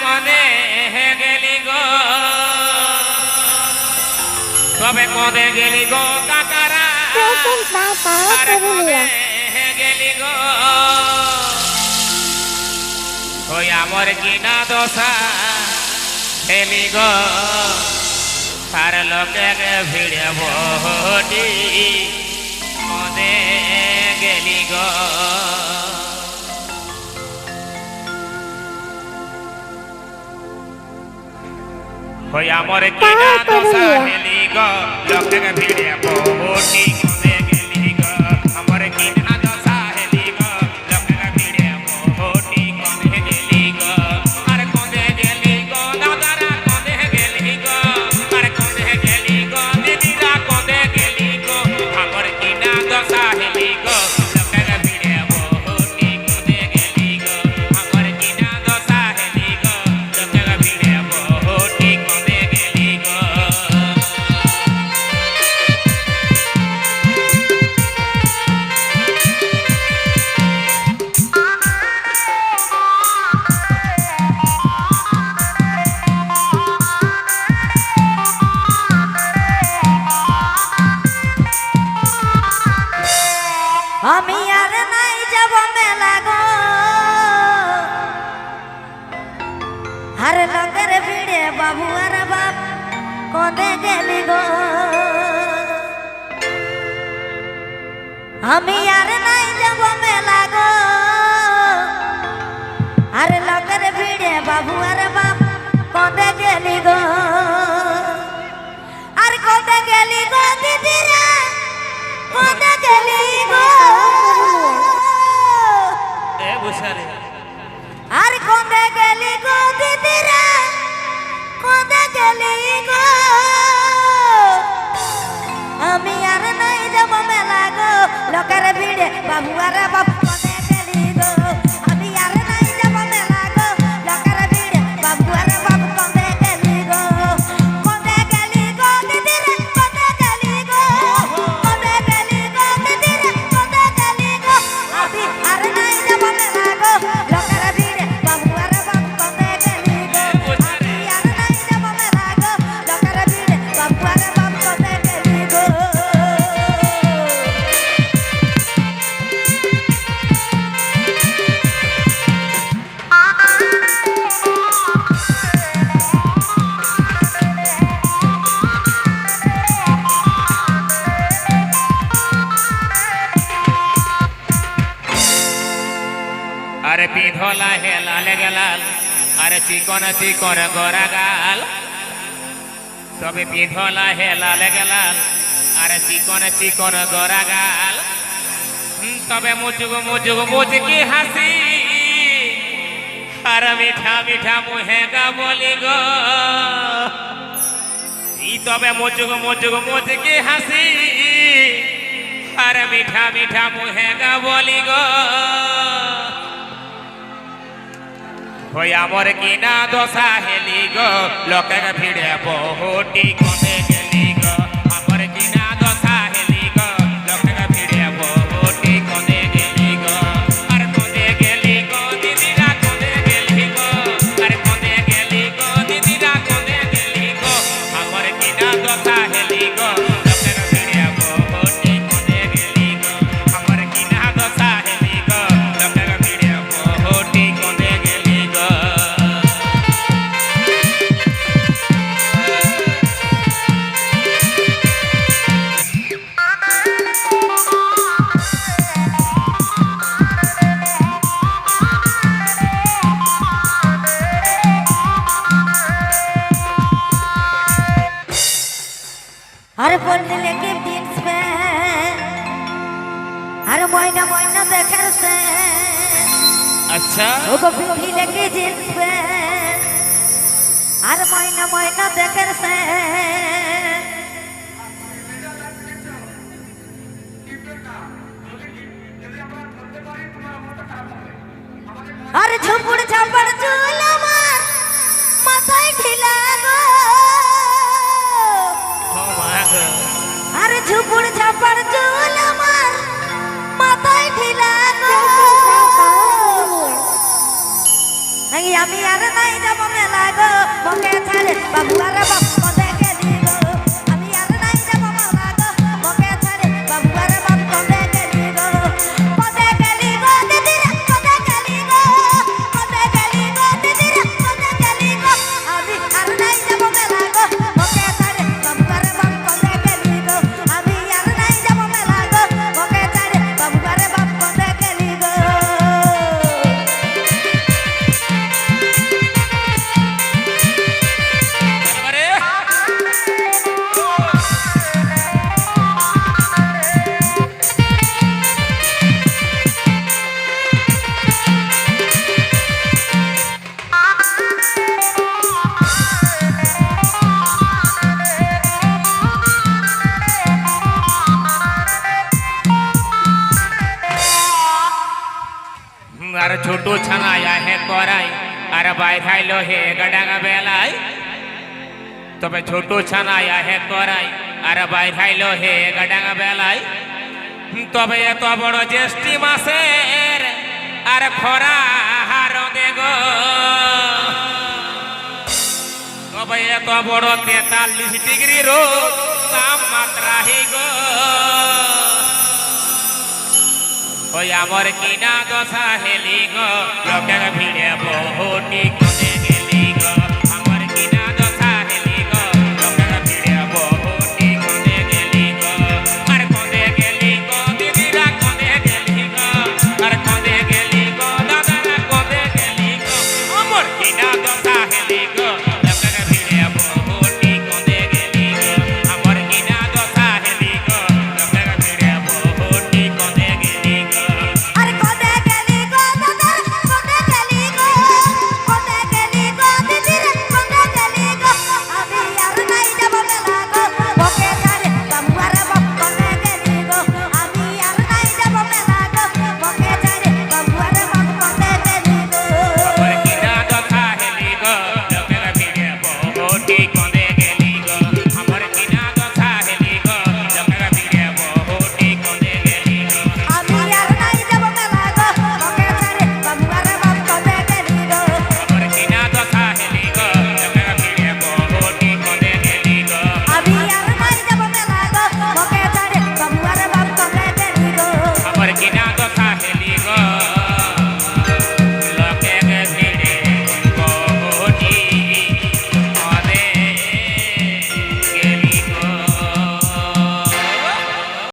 কদে গেলি গো। তবে কদে গেলি গো কাকারা? Pavilion. গেলি গো। ওই আমার কিনা দশা হেলি গো। তার লোকে ভিড়ে বটি কদে গেলি গো। ওই আমার কেনা দশা হেলি গ লোকে ভিড়ে বটি বাবু আর বাপ কদে গেলি গো? আমি আর নাই যাব মেলা গো। আর লোকের ভিড়ে বাবু আর বাপ কদে গেলি গো? আর কদে গেলি গো দিদিরা? কদে গেলি গো? আর কদে গেলি গো দিদিরা? গেলি গো। আমি আর নাই যাব মেলা গো। লোকের ভিড়ে বাবু আর বাবু। আরে পিধলা হে লালে গেলাল, আরে চিকন চিকন গোরা গাল। তবে পিধলা হে লালে গেলাল, আরে চিকন চিকন গোরা গাল। তবে মুচুক মুচুক মুচকি হাসি। আর মিঠা মিঠা মুহে গা বলি গো। ই তবে মুচুক মুচুক মুচকি হাসি। আর মিঠা মিঠা মুহে গা বলি গো। হই আমার কিনা দশা হেলি গো লোকের ভিড়ে বহুটি কমে ময়না দেখার সে আচ্ছা। ও গো পিন্ধি লেগে জিন্স প্যান্ট আরে ময়না ময়না দেখার সে আরে ঝুপুড় ঝাপড় আমি আর নাই যাব মেলা গো। বকে ছাড়ে বাবু আর বাপ হুম, আর ছোট ছানায়া হে করাই আর বাইরাইলো হে গডাঙ্গা বেলাই তবে ছোট ছানায়া হে করাই আর বাইরাইলো হে গডাঙ্গা বেলাই তবে এত বড় জ্যেষ্ঠী মাসের আর খরা হার দেগো তবে এত বড় তেতাল্লিশ ডিগ্রি রোদ তাপমাত্রা হি গো ওই আমার কিনা দশা হেলি গো লোকের ভিড়ে বহুটি কমে গেলি গো।